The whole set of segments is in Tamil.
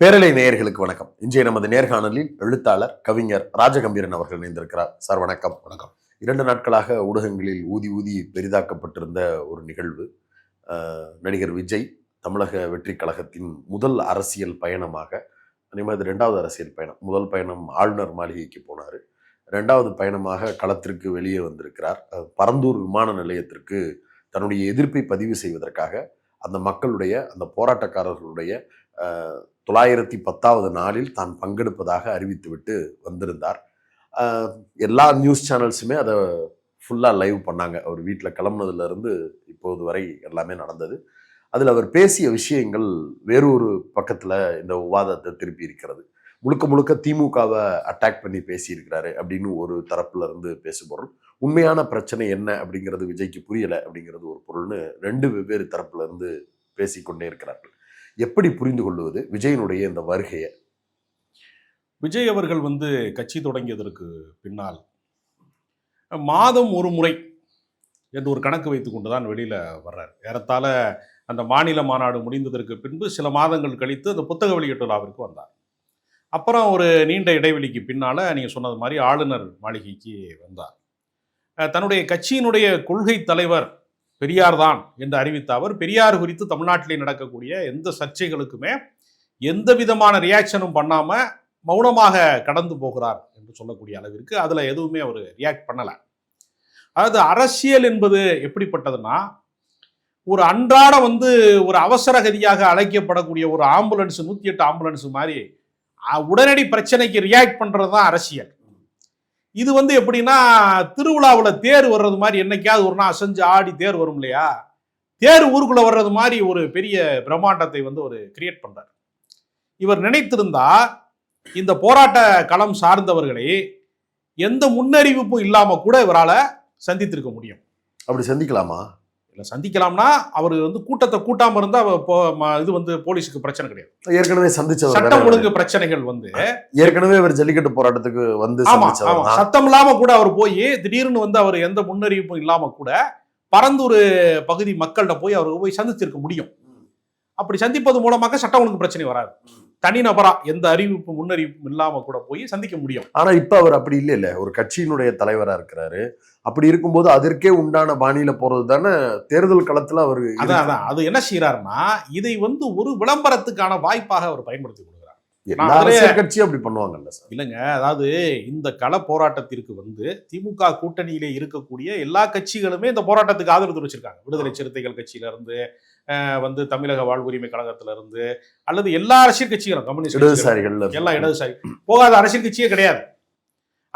பேரலை நேயர்களுக்கு வணக்கம். இன்றைய நமது நேர்காணலில் எழுத்தாளர் கவிஞர் ராஜகம்பீரன் அவர்கள் இணைந்திருக்கிறார். சார் வணக்கம். வணக்கம். இரண்டு நாட்களாக ஊடகங்களில் ஊதி ஊதி பெரிதாக்கப்பட்டிருந்த ஒரு நிகழ்வு நடிகர் விஜய் தமிழக வெற்றி கழகத்தின் முதல் அரசியல் பயணமாக இது ரெண்டாவது அரசியல் பயணம் முதல் பயணம் ஆளுநர் மாளிகைக்கு போனார். ரெண்டாவது பயணமாக களத்திற்கு வெளியே வந்திருக்கிறார். பரந்தூர் விமான நிலையத்திற்கு தன்னுடைய எதிர்ப்பை பதிவு செய்வதற்காக அந்த மக்களுடைய அந்த போராட்டக்காரர்களுடைய தொள்ளாயிரத்தி பத்தாவது நாளில் தான் பங்கெடுப்பதாக அறிவித்துவிட்டு வந்திருந்தார். எல்லா நியூஸ் சேனல்ஸுமே அதை ஃபுல்லாக லைவ் பண்ணாங்க. அவர் வீட்டில் கிளம்புனதுலேருந்து இப்போது வரை எல்லாமே நடந்தது. அதில் அவர் பேசிய விஷயங்கள் வேறொரு பக்கத்தில் இந்த விவாதத்தை திருப்பி இருக்கிறது. முழுக்க முழுக்க திமுகவை அட்டாக் பண்ணி பேசியிருக்கிறாரு அப்படின்னு ஒரு தரப்புல இருந்து பேசுபொருள். உண்மையான பிரச்சனை என்ன அப்படிங்கிறது விஜய்க்கு புரியலை அப்படிங்கிறது ஒரு பொருள்னு ரெண்டு வெவ்வேறு தரப்புல இருந்து பேசிக்கொண்டே இருக்கிறார்கள். எப்படி புரிந்து கொள்வது விஜயனுடைய இந்த வருகையை? விஜய் அவர்கள் வந்து கட்சி தொடங்கியதற்கு பின்னால் மாதம் ஒரு முறை என்று ஒரு கணக்கு வைத்து கொண்டு தான் வெளியில் வர்றார். ஏறத்தாழ அந்த மாநில மாநாடு முடிந்ததற்கு பின்பு சில மாதங்கள் கழித்து அந்த புத்தக வெளியீட்டு விழாவிற்கு வந்தார். அப்புறம் ஒரு நீண்ட இடைவெளிக்கு பின்னால் நீங்கள் சொன்னது மாதிரி ஆளுநர் மாளிகைக்கு வந்தார். தன்னுடைய கட்சியினுடைய கொள்கை தலைவர் பெரியார் தான் என்று அறிவித்த அவர் பெரியார் குறித்து தமிழ்நாட்டிலே நடக்கக்கூடிய எந்த சர்ச்சைகளுக்குமே எந்த விதமான ரியாக்ஷனும் பண்ணாமல் மௌனமாக கடந்து போகிறார் என்று சொல்லக்கூடிய அளவிற்கு அதில் எதுவுமே அவர் ரியாக்ட் பண்ணலை. அதாவது அரசியல் என்பது எப்படிப்பட்டதுன்னா ஒரு அன்றாட வந்து ஒரு அவசர கதியாக அழைக்கப்படக்கூடிய ஒரு ஆம்புலன்ஸ் நூற்றி எட்டு ஆம்புலன்ஸ் மாதிரி உடனடி பிரச்சனைக்கு ரியாக்ட் பண்ணுறது தான் அரசியல். இது வந்து எப்படின்னா திருவிழாவில் தேர் வர்றது மாதிரி என்னைக்காவது ஒரு நாள் அசைஞ்சு ஆடி தேர் வரும் இல்லையா? தேர் ஊருக்குள்ளே வர்றது மாதிரி ஒரு பெரிய பிரம்மாண்டத்தை வந்து ஒரு கிரியேட் பண்ணுறார் இவர் நினைத்திருந்தா இந்த போராட்ட களம் சார்ந்தவர்களை எந்த முன்னறிவிப்பும் இல்லாமல் கூட இவரால் சந்தித்திருக்க முடியும். அப்படி சந்திக்கலாமா? இல்ல சந்திக்கலாம்னா அவர் வந்து கூட்டத்தை கூட்டாம இருந்தா அவ போ- ம- இது வந்து போலீஸுக்கு பிரச்சனை கிடையாது ஏற்கனவே சந்திச்சவர் சட்டம் ஒழுங்கு பிரச்சனைகள் வந்து. ஏற்கனவே அவர் ஜல்லிக்கட்டு போராட்டத்துக்கு வந்து. சத்தம் இல்லாம கூட அவர் போய் திடீர்னு வந்து அவர் எந்த முன்னறிவிப்பும் இல்லாம கூட பரந்தூர் பகுதி மக்கள்கிட்ட போய் அவர் போய் சந்திச்சிருக்க முடியும் அப்படி சந்திப்பது மூலமாக சட்டம் ஒழுங்கு பிரச்சனை வராது. தனிநபரா எந்த அறிவிப்பு முன்னறிவிப்பும் இல்லாம கூட போய் சந்திக்க முடியும். ஆனா இப்ப அவர் அப்படி இல்ல இல்ல ஒரு கட்சியினுடைய தலைவரா இருக்கிறாரு. அப்படி இருக்கும்போது அதற்கே உண்டான பாணியில போறது தானே தேர்தல் களத்துல அவர் அதான் அதான். அது என்ன செய்யறாருன்னா இதை வந்து ஒரு விளம்பரத்துக்கான வாய்ப்பாக அவர் பயன்படுத்தி அரசியல் கட்சியும் அப்படி பண்ணுவாங்கல்ல சார். இல்லைங்க அதாவது இந்த கள போராட்டத்திற்கு வந்து திமுக கூட்டணியிலே இருக்கக்கூடிய எல்லா கட்சிகளுமே இந்த போராட்டத்துக்கு ஆதரவு தெரிவிச்சிருக்காங்க. விடுதலை சிறுத்தைகள் கட்சியில இருந்து வந்து தமிழக வாழ்வுரிமை கழகத்துல இருந்து அல்லது எல்லா அரசியல் கட்சிகளும் கம்யூனிஸ்ட் இடதுசாரிகள் எல்லாம் இடதுசாரி போகாத அரசியல் கட்சியே கிடையாது.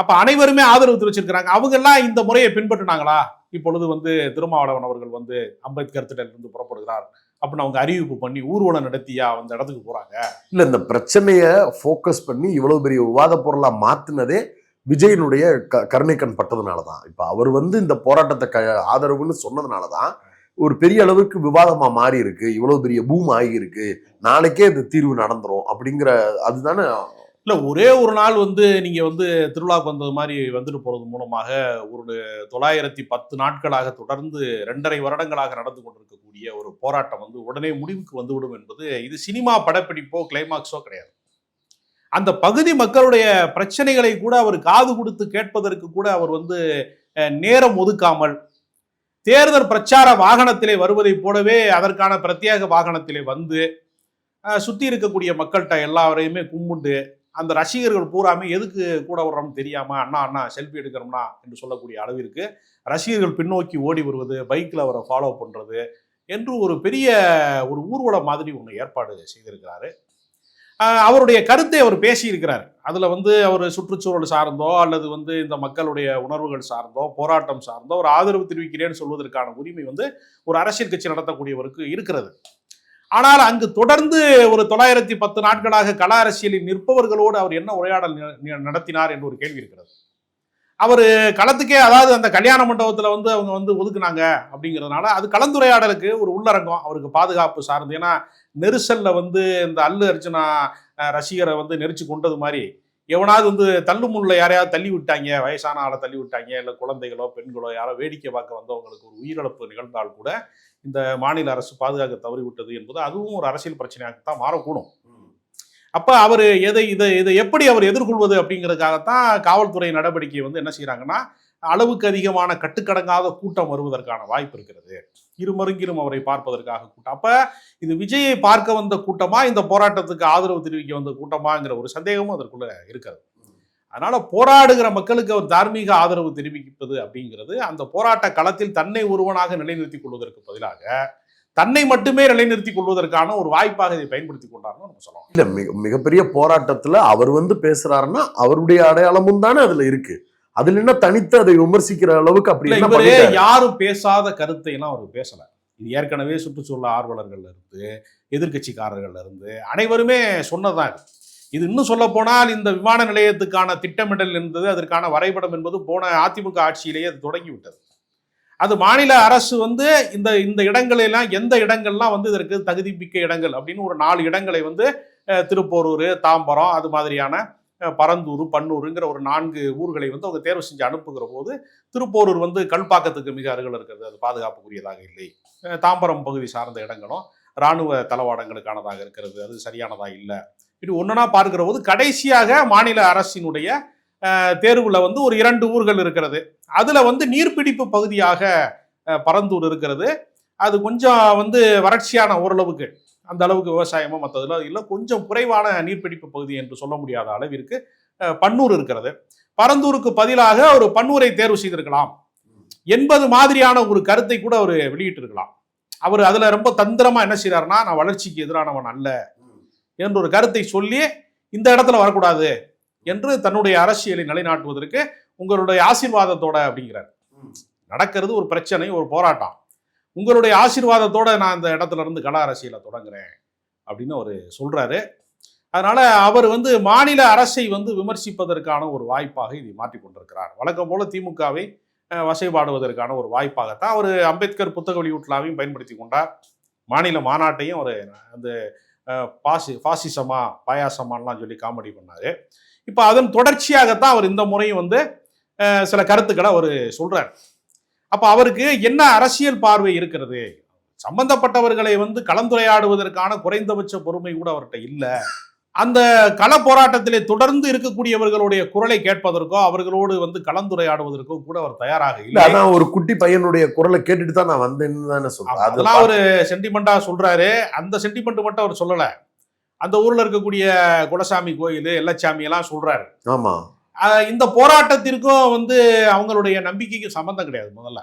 அப்ப அனைவருமே ஆதரவு தெரிவிச்சிருக்கிறாங்க. அவங்க எல்லாம் இந்த முறையை பின்பற்றினாங்களா? இப்பொழுது வந்து திருமாவளவன் அவர்கள் வந்து அம்பேத்கர் திடலிருந்து புறப்படுகிறார். அப்படின்னு அவங்க அறிவிப்பு பண்ணி ஊர்வலம் நடத்தியா அந்த இடத்துக்கு போறாங்க. இல்ல இந்த பிரச்சனையை ஃபோக்கஸ் பண்ணி இவ்வளவு பெரிய விவாத பொருளா மாத்துனதே விஜயனுடைய க கருணைக்கண் பட்டதுனாலதான். இப்ப அவர் வந்து இந்த போராட்டத்தை க ஆதரவுன்னு சொன்னதுனாலதான் ஒரு பெரிய அளவுக்கு விவாதமா மாறி இருக்கு இவ்வளவு பெரிய பூம் ஆகியிருக்கு. நாளைக்கே இந்த தீர்வு நடந்துரும் அப்படிங்கிற அதுதானே இல்லை ஒரே ஒரு நாள் வந்து நீங்கள் வந்து திருவிழாவுக்கு வந்தது மாதிரி வந்துட்டு போகிறது மூலமாக ஒரு தொள்ளாயிரத்தி பத்து நாட்களாக தொடர்ந்து ரெண்டரை வருடங்களாக நடந்து கொண்டிருக்கக்கூடிய ஒரு போராட்டம் வந்து உடனே முடிவுக்கு வந்துவிடும் என்பது இது சினிமா படப்பிடிப்போ கிளைமாக்ஸோ கிடையாது. அந்த பகுதி மக்களுடைய பிரச்சனைகளை கூட அவர் காது கொடுத்து கேட்பதற்கு கூட அவர் வந்து நேரம் ஒதுக்காமல் தேர்தல் பிரச்சார வாகனத்திலே வருவதைப் போலவே அதற்கான பிரத்யேக வாகனத்திலே வந்து சுற்றி இருக்கக்கூடிய மக்கள்கிட்ட எல்லாரையுமே கும்பிட்டு அந்த ரசிகர்கள் பூராமே எதுக்கு கூட வர்றோம்னு தெரியாமல் அண்ணா அண்ணா செல்ஃபி எடுக்கிறோம்னா என்று சொல்லக்கூடிய அளவிற்கு ரசிகர்கள் பின்னோக்கி ஓடி வருவது பைக்கில் அவரை ஃபாலோ பண்ணுறது என்று ஒரு பெரிய ஒரு ஊர்வலம் மாதிரி ஒன்று ஏற்பாடு செய்திருக்கிறாரு. அவருடைய கருத்தை அவர் பேசியிருக்கிறார். அதில் வந்து அவர் சுற்றுச்சூழல் சார்ந்தோ அல்லது வந்து இந்த மக்களுடைய உணர்வுகள் சார்ந்தோ போராட்டம் சார்ந்தோ ஒரு ஆதரவு தெரிவிக்கிறேன்னு சொல்வதற்கான உரிமை வந்து ஒரு அரசியல் கட்சி நடத்தக்கூடியவருக்கு இருக்கிறது. ஆனால் அங்கு தொடர்ந்து ஒரு தொள்ளாயிரத்தி பத்து நாட்களாக கல அரசியலில் நிற்பவர்களோடு அவர் என்ன உரையாடல் நடத்தினார் என்று ஒரு கேள்வி இருக்கிறது. அவர் களத்துக்கே அதாவது அந்த கல்யாண மண்டபத்தில் வந்து அவங்க வந்து ஒதுக்குனாங்க அப்படிங்கிறதுனால அது கலந்துரையாடலுக்கு ஒரு உள்ளரங்கம் அவருக்கு பாதுகாப்பு சார்ந்து. ஏன்னா நெரிசலில் வந்து இந்த அல்லு அர்ஜுனா ரசிகரை வந்து நெரிச்சு கொண்டது மாதிரி. எவனாவது வந்து தள்ளுமுள்ள யாரையாவது தள்ளி விட்டாங்க வயசான ஆளை தள்ளி விட்டாங்க இல்லை குழந்தைகளோ பெண்களோ யாரோ வேடிக்கை பார்க்க வந்தவங்களுக்கு ஒரு உயிரிழப்பு நிகழ்ந்தால் கூட இந்த மாநில அரசு பாதுகாக்க தவறிவிட்டது என்பது அதுவும் ஒரு அரசியல் பிரச்சனையாகத்தான் மாறக்கூடும். அப்போ அவர் எதை இதை இதை எப்படி அவர் எதிர்கொள்வது அப்படிங்கிறதுக்காகத்தான் காவல்துறை நடவடிக்கை வந்து என்ன செய்கிறாங்கன்னா அளவுக்கு அதிகமான கட்டுக்கடங்காத கூட்டம் வருவதற்கான வாய்ப்பு இருக்கிறது. இருமருங்கிலும் அவரை பார்ப்பதற்காக கூட்டம். அப்ப இது விஜயை பார்க்க வந்த கூட்டமா இந்த போராட்டத்துக்கு ஆதரவு தெரிவிக்க வந்த கூட்டமாங்கிற ஒரு சந்தேகமும் அதற்குள்ள இருக்கிறது. அதனால போராடுகிற மக்களுக்கு அவர் தார்மீக ஆதரவு தெரிவிப்பது அப்படிங்கிறது அந்த போராட்ட களத்தில் தன்னை ஒருவனாக நிலைநிறுத்திக் கொள்வதற்கு பதிலாக தன்னை மட்டுமே நிலைநிறுத்திக் கொள்வதற்கான ஒரு வாய்ப்பாக இதை பயன்படுத்தி கொண்டார்னு நம்ம சொல்லலாம் இல்ல மிக மிகப்பெரிய போராட்டத்துல அவர் வந்து பேசுறாருன்னா அவருடைய அடையாளமும் தானே அதுல இருக்கு. அதுல என்ன தனித்து அதை விமர்சிக்கிற அளவுக்கு அப்படி? யாரும் பேசாத கருத்தை எல்லாம் அவர் பேசல இது ஏற்கனவே சுற்றுச்சூழல் ஆர்வலர்கள்ல இருந்து எதிர்க்கட்சிக்காரர்கள்ல இருந்து அனைவருமே சொன்னதுதான் இது. இன்னும் சொல்ல போனால் இந்த விமான நிலையத்துக்கான திட்டமிடல் என்பது அதற்கான வரைபடம் என்பது போன அதிமுக ஆட்சியிலேயே அது தொடங்கி விட்டது அது மாநில அரசு வந்து இந்த இந்த இடங்களை எல்லாம் எந்த இடங்கள்லாம் வந்து இதற்கு தகுதி மிக்க இடங்கள் அப்படின்னு ஒரு நாலு இடங்களை வந்து திருப்போரூர் தாம்பரம் அது மாதிரியான பரந்தூர் பன்னூருங்கிற ஒரு நான்கு ஊர்களை வந்து அவங்க தேர்வு செஞ்சு அனுப்புகிற போது திருப்போரூர் வந்து கல்பாக்கத்துக்கு மிக அருகில் இருக்கிறது. அது பாதுகாப்புக்குரியதாக இல்லை. தாம்பரம் பகுதி சார்ந்த இடங்களும் இராணுவ தளவாடங்களுக்கானதாக இருக்கிறது. அது சரியானதாக இல்லை. இப்படி ஒன்றுனா பார்க்கிற போது கடைசியாக மாநில அரசினுடைய தேர்வில் வந்து ஒரு இரண்டு ஊர்கள் இருக்கிறது. அதில் வந்து நீர்பிடிப்பு பகுதியாக பரந்தூர் இருக்கிறது. அது கொஞ்சம் வந்து வறட்சியான ஓரளவுக்கு அந்த அளவுக்கு விவசாயமோ மற்றதுல இல்லை கொஞ்சம் குறைவான நீர்ப்பிடிப்பு பகுதி என்று சொல்ல முடியாத அளவிற்கு பன்னூர் இருக்கிறது. பரந்தூருக்கு பதிலாக ஒரு பன்னூரை தேர்வு செய்திருக்கலாம். என்பது மாதிரியான ஒரு கருத்தை கூட அவர் வெளியிட்டிருக்கலாம். அவர் அதில் ரொம்ப தந்திரமாக என்ன செய்கிறாருன்னா நான் வளர்ச்சிக்கு எதிரானவன் அல்ல என்ற ஒரு கருத்தை சொல்லி இந்த இடத்துல வரக்கூடாது என்று தன்னுடைய அரசியலை நிலைநாட்டுவதற்கு உங்களுடைய ஆசீர்வாதத்தோட அப்படிங்கிறார். நடக்கிறது ஒரு பிரச்சனை ஒரு போராட்டம். உங்களுடைய ஆசீர்வாதத்தோட நான் இந்த இடத்துல இருந்து கல அரசியலை தொடங்குறேன் அப்படின்னு அவர் சொல்கிறாரு அதனால் அவர் வந்து மாநில அரசை வந்து விமர்சிப்பதற்கான ஒரு வாய்ப்பாக இதை மாற்றி கொண்டிருக்கிறார். வழக்கம் போல திமுகவை வசைபாடுவதற்கான ஒரு வாய்ப்பாகத்தான் அவர் அம்பேத்கர் புத்தக வெளியூட்டலாவையும் பயன்படுத்தி கொண்டார். மாநில மாநாட்டையும் அவர் அந்த பாசி பாசிசமா பாயாசமானலாம் சொல்லி காமெடி பண்ணார். இப்போ அதன் தொடர்ச்சியாகத்தான் அவர் இந்த முறையும் வந்து சில கருத்துக்களை அவர் சொல்கிறார் அப்ப அவருக்கு என்ன அரசியல் பார்வை இருக்கிறது? சம்பந்தப்பட்டவர்களை வந்து கலந்துரையாடுவதற்கான குறைந்தபட்ச பொறுமை கூட அவர்கிட்ட இல்ல. அந்த கள போராட்டத்திலே தொடர்ந்து இருக்கக்கூடியவர்களுடைய குரலை கேட்பதற்கோ அவர்களோடு வந்து கலந்துரையாடுவதற்கோ கூட அவர் தயாராக இல்ல அதான் ஒரு குட்டி பையனுடைய குரலை கேட்டுட்டு தான் நான் வந்தேன்னு தானே சொல்றேன். அது அதெல்லாம் ஒரு சென்டிமெண்டா சொல்றாரு. அந்த சென்டிமெண்ட் மட்டும் அவர் சொல்லல. அந்த ஊர்ல இருக்கக்கூடிய குலசாமி கோயில் எல்லச்சாமி எல்லாம் சொல்றாரு. ஆமா. இந்த போராட்டத்திற்கும் வந்து அவங்களுடைய நம்பிக்கைக்கு சம்பந்தம் கிடையாது முதல்ல.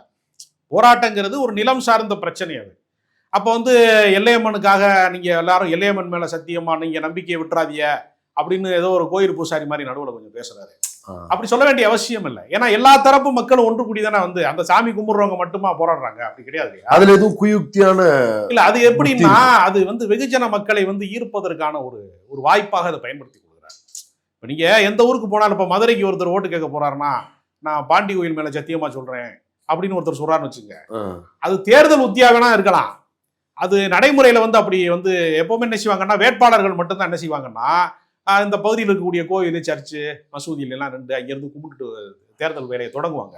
போராட்டங்கிறது ஒரு நிலம் சார்ந்த பிரச்சனை அது. அப்போ வந்து எல்லையம்மனுக்காக நீங்க எல்லாரும் எல்லையம்மன் மேல சத்தியமா நீங்க நம்பிக்கையை விட்டுறாதீங்க அப்படின்னு ஏதோ ஒரு கோயில் பூசாரி மாதிரி நடுவுல கொஞ்சம் பேசுறாரு. அப்படி சொல்ல வேண்டிய அவசியம் இல்லை. ஏன்னா எல்லா தரப்பு மக்களும் ஒன்று கூடி தானே வந்து அந்த சாமி கும்பிடுறவங்க மட்டுமா போராடுறாங்க? அப்படி கிடையாது? அதுல எதுவும் குயுக்தியான இல்ல அது எப்படின்னா அது வந்து வெகுஜன மக்களை வந்து ஈர்ப்பதற்கான ஒரு ஒரு வாய்ப்பாக அதை பயன்படுத்தி இப்போ நீங்க எந்த ஊருக்கு போனாலும் இப்போ மதுரைக்கு ஒருத்தர் ஓட்டு கேட்க போறாருன்னா நான் பாண்டி கோயில் மேல சத்தியமா சொல்றேன் அப்படின்னு ஒருத்தர் சொல்றாருன்னு வச்சுங்க. அது தேர்தல் உத்தியா வேணா இருக்கலாம். அது நடைமுறையில வந்து அப்படி வந்து எப்பவுமே என்ன செய்வாங்கன்னா வேட்பாளர்கள் மட்டும்தான் என்ன செய்வாங்கன்னா இந்த பகுதியில் இருக்கக்கூடிய கோயில் சர்ச்சு மசூதியில எல்லாம் ரெண்டு அங்கிருந்து கும்பிட்டுட்டு தேர்தல் வேலையை தொடங்குவாங்க.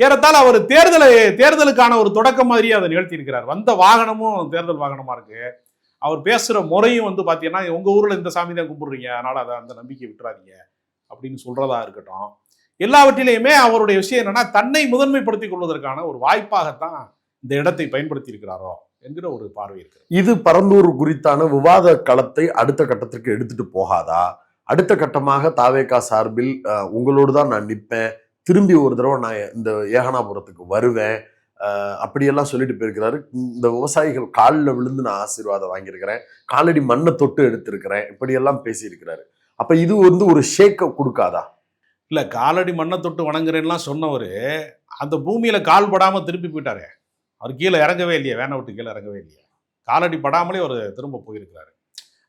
ஏறத்தாழ அவர் தேர்தலை தேர்தலுக்கான ஒரு தொடக்கம் மாதிரி அதை நிகழ்த்தி இருக்கிறார் வந்த வாகனமும் தேர்தல் வாகனமா இருக்கு. அவர் பேசுகிற முறையும் வந்து பார்த்தீங்கன்னா உங்கள் ஊரில் இந்த சாமி தான் கும்பிட்றீங்க அதனால் அதை அந்த நம்பிக்கை விட்டுறாதீங்க அப்படின்னு சொல்கிறதா இருக்கட்டும். எல்லாவற்றிலையுமே அவருடைய விஷயம் என்னென்னா தன்னை முதன்மைப்படுத்திக் கொள்வதற்கான ஒரு வாய்ப்பாகத்தான் இந்த இடத்தை பயன்படுத்தி இருக்கிறாரோ என்கிற ஒரு பார்வை இருக்கு. இது பரந்தூர் குறித்தான விவாத களத்தை அடுத்த கட்டத்திற்கு எடுத்துட்டு போகாதா? அடுத்த கட்டமாக தாவேகா சார்பில் உங்களோடு தான் நான் நிற்பேன். திரும்பி ஒரு தடவை நான் இந்த ஏகனாபுரத்துக்கு வருவேன். அப்படியெல்லாம் சொல்லிட்டு போயிருக்கிறாரு. இந்த விவசாயிகள் காலில் விழுந்து நான் ஆசீர்வாதம் வாங்கியிருக்கிறேன். காலடி மண்ணை தொட்டு எடுத்திருக்கிறேன். இப்படியெல்லாம் பேசியிருக்கிறாரு. அப்போ இது வந்து ஒரு ஷேக்கை கொடுக்காதா? இல்லை காலடி மண்ணை தொட்டு வணங்குறேன்லாம் சொன்னவர் அந்த பூமியில் கால் படாமல் திருப்பி போயிட்டாரு. அவர் கீழே இறங்கவே இல்லையே வேனை விட்டு கீழே இறங்கவே இல்லையே. காலடி படாமலே அவர் திரும்ப போயிருக்கிறாரு.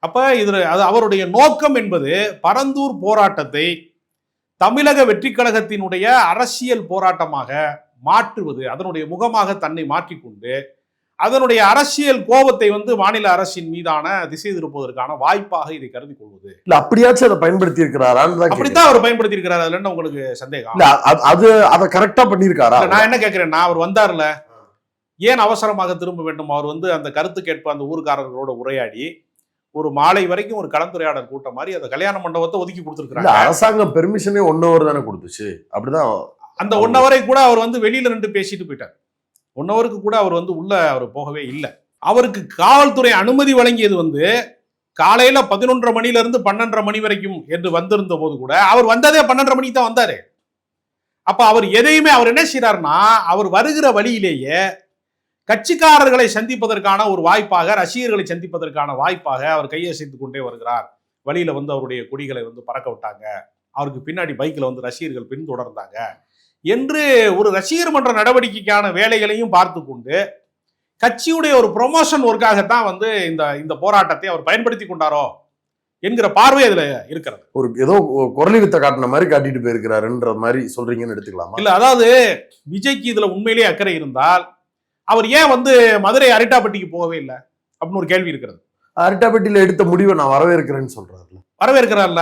அப்போ இதில் அது அவருடைய நோக்கம் என்பது பரந்தூர் போராட்டத்தை தமிழக வெற்றி கழகத்தினுடைய அரசியல் போராட்டமாக மாற்றுவது அதனுடைய முகமாக தன்னை மாற்றிக்கொண்டு அதனுடைய அரசியல் கோபத்தை வந்து மாநில அரசின் மீதான திசை திருப்புவதற்கான வாய்ப்பாக இதை கருதி கொள்வது. இல்ல அப்படியாச்சும் அதை பயன்படுத்தி கேக்குறேன். அப்படித்தான் அவர் பயன்படுத்தி இருக்கிறார் அதுல உங்களுக்கு சந்தேகம்? இல்ல அது- அது கரெக்டா பண்ணியிருக்காரா? இல்ல, நான் என்ன கேட்கிறேன்னா அவர் வந்தார்ல. ஏன் அவசரமாக திரும்ப வேண்டும்? அவர் வந்து அந்த கருத்து கேட்ப அந்த ஊர்க்காரர்களோட உரையாடி ஒரு மாலை வரைக்கும் ஒரு கலந்துரையாடல் கூட்டம் மாதிரி அந்த கல்யாண மண்டபத்தை ஒதுக்கி கொடுத்துருக்காங்க அரசாங்கம் பெர்மிஷனே ஒன் ஹவர் தானே கொடுத்துச்சு. அப்படிதான் அந்த ஒன் ஹவரை கூட அவர் வந்து வெளியில நின்று பேசிட்டு போயிட்டார். ஒன் ஹவருக்கு கூட அவர் வந்து உள்ள அவர் போகவே இல்லை. அவருக்கு காவல்துறை அனுமதி வழங்கியது வந்து காலையில பதினொன்றரை மணில இருந்து பன்னெண்டரை மணி வரைக்கும் என்று வந்திருந்த போது கூட அவர் வந்ததே பன்னெண்டரை மணிக்கு தான் வந்தாரு. அப்ப அவர் எதையுமே அவர் என்ன செய்யறாருன்னா அவர் வருகிற வழியிலேயே கட்சிக்காரர்களை சந்திப்பதற்கான ஒரு வாய்ப்பாக ரசிகர்களை சந்திப்பதற்கான வாய்ப்பாக அவர் கையசைத்து கொண்டே வருகிறார். வழியில வந்து அவருடைய கொடிகளை வந்து பறக்க விட்டாங்க. அவருக்கு பின்னாடி பைக்கில் வந்து ரசிகர்கள் பின்தொடர்ந்தாங்க. என்று ஒரு ரசிகர் மன்ற நடவடிக்கைக்கான வேலைகளையும் பார்த்து கொண்டு கட்சியுடைய ஒரு ப்ரொமோஷன் ஒர்க்காகத்தான் வந்து இந்த இந்த போராட்டத்தை அவர் பயன்படுத்தி கொண்டாரோ என்கிற பார்வை அதுல இருக்கிறது. ஒரு ஏதோ குரலி வித்த காட்டின மாதிரி காட்டிட்டு போயிருக்கிறாருன்ற மாதிரி சொல்றீங்கன்னு எடுத்துக்கலாமா? இல்ல அதாவது விஜய்க்கு இதுல உண்மையிலேயே அக்கறை இருந்தால் அவர் ஏன் வந்து மதுரை அரிட்டாப்பட்டிக்கு போகவே இல்லை? அப்படின்னு ஒரு கேள்வி இருக்கிறது. அரட்டாப்பட்டியில எடுத்த முடிவை நான் வரவேற்கிறேன்னு சொல்றாருல. வரவேற்கிறார்ல?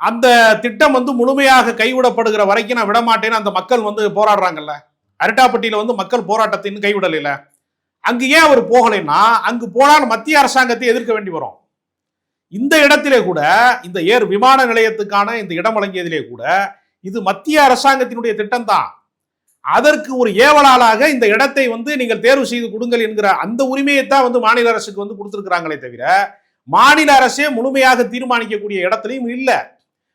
அந்த திட்டம் வந்து முழுமையாக கைவிடப்படுகிற வரைக்கும் நான் விடமாட்டேன்னு அந்த மக்கள் வந்து போராடுறாங்கல்ல. அரட்டாப்பட்டியில் வந்து மக்கள் போராட்டத்தின் கைவிடல அங்கு ஏன் அவர் போகலைன்னா அங்கு போனால் மத்திய அரசாங்கத்தை எதிர்க்க வேண்டி வரும். இந்த இடத்திலே கூட இந்த ஏர் விமான நிலையத்துக்கான இந்த இடம் வழங்கியதிலே கூட இது மத்திய அரசாங்கத்தினுடைய திட்டம் தான் அதற்கு ஒரு ஏவலாளாக இந்த இடத்தை வந்து நீங்கள் தேர்வு செய்து கொடுங்கள் என்கிற அந்த உரிமையை தான் வந்து மாநில அரசுக்கு வந்து கொடுத்துருக்குறாங்களே தவிர மாநில அரசே முழுமையாக தீர்மானிக்கக்கூடிய இடத்துலையும் இல்லை.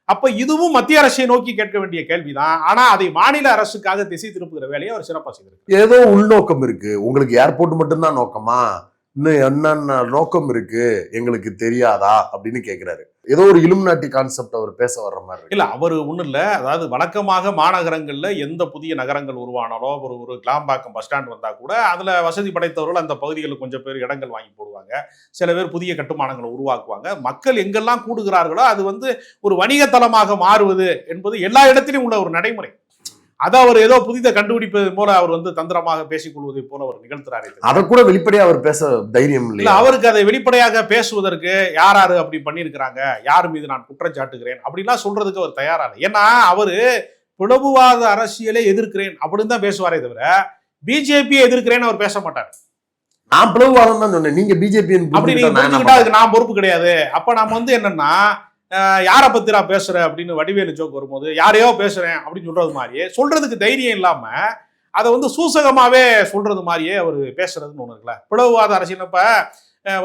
அப்ப இதுவும் மத்திய அரசை நோக்கி கேட்க வேண்டிய கேள்விதான். ஆனா அதை மாநில அரசுக்காக திசை திருப்புகிற வேலையை அவர் சிறப்பாக செய்திருக்கு ஏதோ உள்நோக்கம் இருக்கு. உங்களுக்கு ஏர்போர்ட் மட்டும்தான் நோக்கமா? இன்னும் என்னென்ன நோக்கம் இருக்கு? எங்களுக்கு தெரியாதா? அப்படின்னு கேட்கிறாரு ஏதோ ஒரு இலுமினாட்டி கான்செப்ட் அவர் பேச வர்ற மாதிரி இல்லை அவர் ஒன்றும் இல்லை. அதாவது வழக்கமாக மாநகரங்களில் எந்த புதிய நகரங்கள் உருவானாலோ ஒரு ஒரு கிளாம்பாக்கம் பஸ் ஸ்டாண்ட் வந்தால் கூட அதில் வசதி படைத்தவர்கள் அந்த பகுதிகளுக்கு கொஞ்சம் பேர் இடங்கள் வாங்கி போடுவாங்க. சில பேர் புதிய கட்டுமானங்களை உருவாக்குவாங்க. மக்கள் எங்கெல்லாம் கூடுகிறார்களோ அது வந்து ஒரு வணிகத்தலமாக மாறுவது என்பது எல்லா இடத்திலும் உள்ள ஒரு நடைமுறை. அதை அவர் ஏதோ புதித கண்டுபிடிப்பது போல அவர் வந்து தந்திரமாக பேசிக் கொள்வதை போல அவர் நிகழ்த்துறாரு. அதை கூட வெளிப்படையா அவர் பேச தைரியம் இல்ல அவருக்கு அதை வெளிப்படையாக பேசுவதற்கு யார் யாரு அப்படி பண்ணியிருக்கிறாங்க? யார் மீது நான் குற்றம் சாட்டுகிறேன்? அப்படிலாம் சொல்றதுக்கு அவர் தயாரா இல்லை. ஏன்னா அவரு பிளவுவாத அரசியலை எதிர்க்கிறேன் அப்படின்னு தான் பேசுவாரே தவிர பிஜேபியை எதிர்க்கிறேன்னு அவர் பேச மாட்டார். நான் பிளவுவாதம் தான் சொன்னேன். நீங்க பிஜேபி அப்படி நீங்க நான் பொறுப்பு கிடையாது. அப்ப நாம வந்து என்னன்னா யாரை பத்திரா பேசுற அப்படின்னு வடிவேலு ஜோக் வரும்போது யாரையோ பேசுறேன் அப்படின்னு சொல்றது மாதிரியே சொல்றதுக்கு தைரியம் இல்லாம அதை வந்து சூசகமாவே சொல்றது மாதிரியே அவர் பேசுறதுன்னு ஒண்ணு இருக்குல்ல. பிளவுவாத அரசியலப்ப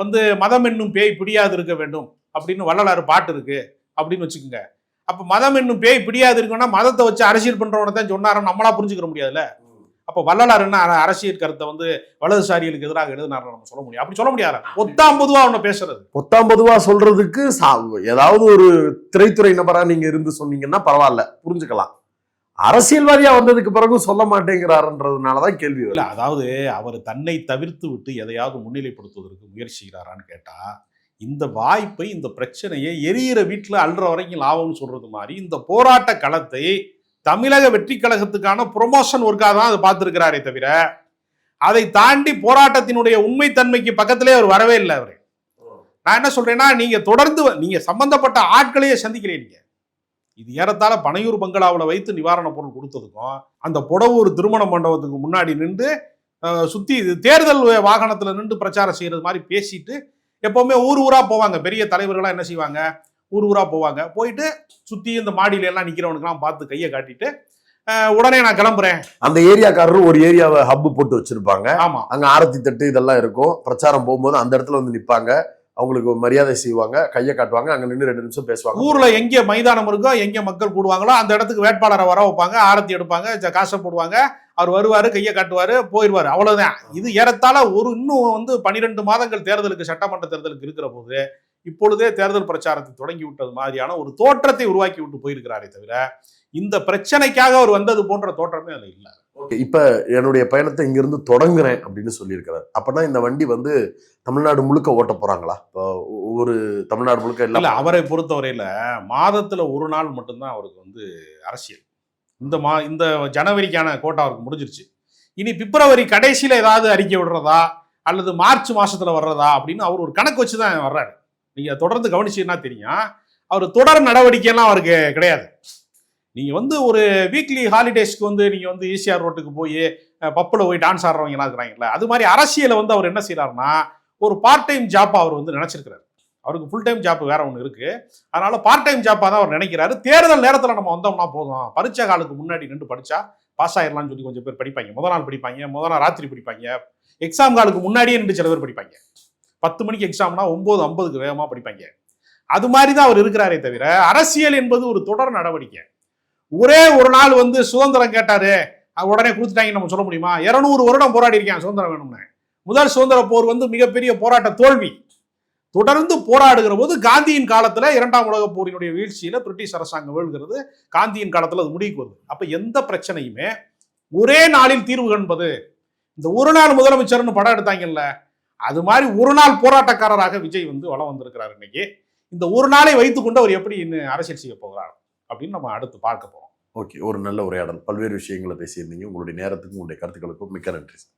வந்து மதம் என்னும் பேய் பிடியாது இருக்க வேண்டும் அப்படின்னு வள்ளலாறு பாட்டு இருக்கு அப்படின்னு வச்சுக்கோங்க. அப்ப மதம் என்னும் பேய் பிடியாது இருக்குன்னா மதத்தை வச்சு அரசியல் பண்றவனை தான் சொன்னாரன்னு நம்மளா புரிஞ்சுக்கிற முடியாதுல்ல. அப்ப வள்ளலார் என்ன அர- அரசியல் கருத்தை வந்து வலதுசாரிகளுக்கு எதிராக எழுதினார் நம்ம சொல்ல முடியும். அப்படி சொல்ல முடியாது? ஒத்தாம் பொதுவா அவனை பேசுறது. பொத்தாம் பொதுவா சொல்றதுக்கு ஏதாவது ஒரு திரைத்துறை நபரா நீங்க இருந்து சொன்னீங்கன்னா பரவாயில்ல புரிஞ்சுக்கலாம். அரசியல்வாதியா வந்ததுக்கு பிறகும் சொல்ல மாட்டேங்கிறாருன்றதுனாலதான் கேள்வி இல்ல அதாவது அவர் தன்னை தவிர்த்து விட்டு எதையாவது முன்னிலைப்படுத்துவதற்கு முயற்சி செய்கிறாரான்னு கேட்டா இந்த வாய்ப்பை இந்த பிரச்சனையை எரியிற வீட்டுல அல்ற வரைக்கும் லாபம்னு சொல்றது மாதிரி இந்த போராட்ட களத்தை தமிழக வெற்றி கழகத்துக்கான ப்ரொமோஷன் ஒர்க்காக தான் அதை பார்த்துருக்கிறாரே தவிர அதை தாண்டி போராட்டத்தினுடைய உண்மைத்தன்மைக்கு பக்கத்திலே அவர் வரவே இல்லை அவர். நான் என்ன சொல்றேன்னா நீங்க தொடர்ந்து நீங்க சம்பந்தப்பட்ட ஆட்களையே சந்திக்கிறீங்க. இது ஏறத்தாழ பனையூர் பங்களாவில் வைத்து நிவாரணப் பொருள் கொடுத்ததுக்கும் அந்த புடவூர் திருமண மண்டபத்துக்கு முன்னாடி நின்று சுத்தி இது தேர்தல் வாகனத்துல நின்று பிரச்சாரம் செய்யறது மாதிரி பேசிட்டு எப்பவுமே ஊர் ஊரா போவாங்க. பெரிய தலைவர்களாக என்ன செய்வாங்க? ஊர் ஊரா போவாங்க. போயிட்டு சுத்தி இந்த மாடியில எல்லாம் நிக்கிறவனுக்கெல்லாம் பார்த்து கையை காட்டிட்டு உடனே நான் கிளம்புறேன். அந்த ஏரியாக்காரரும் ஒரு ஏரியாவை ஹப் போட்டு வச்சிருப்பாங்க. ஆமா. அங்க ஆரத்தி தட்டு இதெல்லாம் இருக்கும். பிரச்சாரம் போகும்போது அந்த இடத்துல வந்து நிப்பாங்க. அவங்களுக்கு மரியாதை செய்வாங்க கையை காட்டுவாங்க அங்க நின்று ரெண்டு நிமிஷம் பேசுவாங்க. ஊர்ல எங்க மைதானம் இருக்கோ எங்க மக்கள் கூடுவாங்களோ அந்த இடத்துக்கு வேட்பாளரை வர வைப்பாங்க. ஆரத்தி எடுப்பாங்க காசை போடுவாங்க. அவர் வருவாரு கையை காட்டுவாரு போயிடுவாரு அவ்வளவுதான். இது ஏறத்தாழ ஒரு இன்னும் வந்து பனிரெண்டு மாதங்கள் தேர்தலுக்கு சட்டமன்ற தேர்தலுக்கு இருக்கிற போது இப்பொழுதே தேர்தல் பிரச்சாரத்தை தொடங்கி விட்டது மாதிரியான ஒரு தோற்றத்தை உருவாக்கி விட்டு போயிருக்கிறாரே தவிர இந்த பிரச்சனைக்காக அவர் வந்தது போன்ற தோற்றமே அதுல இல்ல. ஓகே இப்ப என்னுடைய பயணத்தை இங்கிருந்து தொடங்குறேன் அப்படின்னு சொல்லியிருக்கிறார். அப்பனா இந்த வண்டி வந்து தமிழ்நாடு முழுக்க ஓட்ட போறாங்களா? இப்போ ஒரு தமிழ்நாடு முழுக்க இல்ல. அவரை பொறுத்தவரையில மாதத்துல ஒரு நாள் மட்டும்தான் அவருக்கு வந்து அரசியல். இந்த மா இந்த ஜனவரிக்கான கோட்டா அவருக்கு முடிஞ்சிருச்சு. இனி பிப்ரவரி கடைசியில ஏதாவது அறிக்கை விடுறதா? அல்லது மார்ச் மாசத்துல வர்றதா? அப்படின்னு அவர் ஒரு கணக்கு வச்சு தான் வர்றாரு. நீங்கள் தொடர்ந்து கவனிச்சீங்கன்னா தெரியும். அவர் தொடர் நடவடிக்கையெல்லாம் அவருக்கு கிடையாது. நீங்கள் வந்து ஒரு வீக்லி ஹாலிடேஸ்க்கு வந்து நீங்கள் வந்து ஈசிஆர் ரோட்டுக்கு போய் பப்பில் போய் டான்ஸ் ஆடுறவங்கலாம் இருக்கிறாங்கல்ல அது மாதிரி அரசியலை வந்து அவர் என்ன செய்கிறாருன்னா ஒரு பார்ட் டைம் ஜாப்பாக அவர் வந்து நினச்சிருக்கிறார். அவருக்கு ஃபுல் டைம் ஜாப் வேற ஒன்று இருக்குது அதனால் பார்ட் டைம் ஜாப்பாக தான் அவர் நினைக்கிறாரு. தேர்தல் நேரத்தில் நம்ம வந்தோம்னா போதும். பரீட்சை காலுக்கு முன்னாடி நின்று படித்தா பாஸ் ஆயிடலாம்னு சொல்லி கொஞ்சம் பேர் படிப்பாங்க. முத நாள் படிப்பாங்க முத நாள் ராத்திரி படிப்பாங்க. எக்ஸாம் காலுக்கு முன்னாடியே நின்று சில பேர் படிப்பாங்க. பத்து மணிக்கு எக்ஸாம்னா ஒன்பது ஐம்பதுக்கு வேகமாக படிப்பாங்க. அது மாதிரி தான் அவர் இருக்கிறாரே தவிர அரசியல் என்பது ஒரு தொடர் நடவடிக்கை. ஒரே ஒரு நாள் வந்து சுதந்திரம் கேட்டாரு உடனே கொடுத்துட்டாங்கன்னு நம்ம சொல்ல முடியுமா? இரநூறு வருடம் போராடி இருக்கேன் சுதந்திரம் வேணும்னு. முதல் சுதந்திர போர் வந்து மிகப்பெரிய போராட்ட தோல்வி. தொடர்ந்து போராடுகிற போது காந்தியின் காலத்தில் இரண்டாம் உலக போரினுடைய வீழ்ச்சியில் பிரிட்டிஷ் அரசாங்கம் வீழ்கிறது. காந்தியின் காலத்தில் அது முடிவுக்கு வருது. அப்போ எந்த பிரச்சனையுமே ஒரே நாளில் தீர்வு காண்பது. இந்த ஒரு நாள் முதலமைச்சர்னு படம் எடுத்தாங்கல்ல அது மாதிரி ஒரு நாள் போராட்டக்காரராக விஜய் வந்து வளம் வந்திருக்கிறார் இன்னைக்கு. இந்த ஒரு நாளை வைத்துக்கொண்டு அவர் எப்படி இன்னும் அரசியல் செய்ய போகிறார் அப்படின்னு நம்ம அடுத்து பார்க்க போகிறோம் ஓகே ஒரு நல்ல உரையாடல். பல்வேறு விஷயங்களை பேசியிருந்தீங்க. உங்களுடைய நேரத்துக்கும் உங்களுடைய கருத்துக்களுக்கும் மிக்க நன்றி சார்.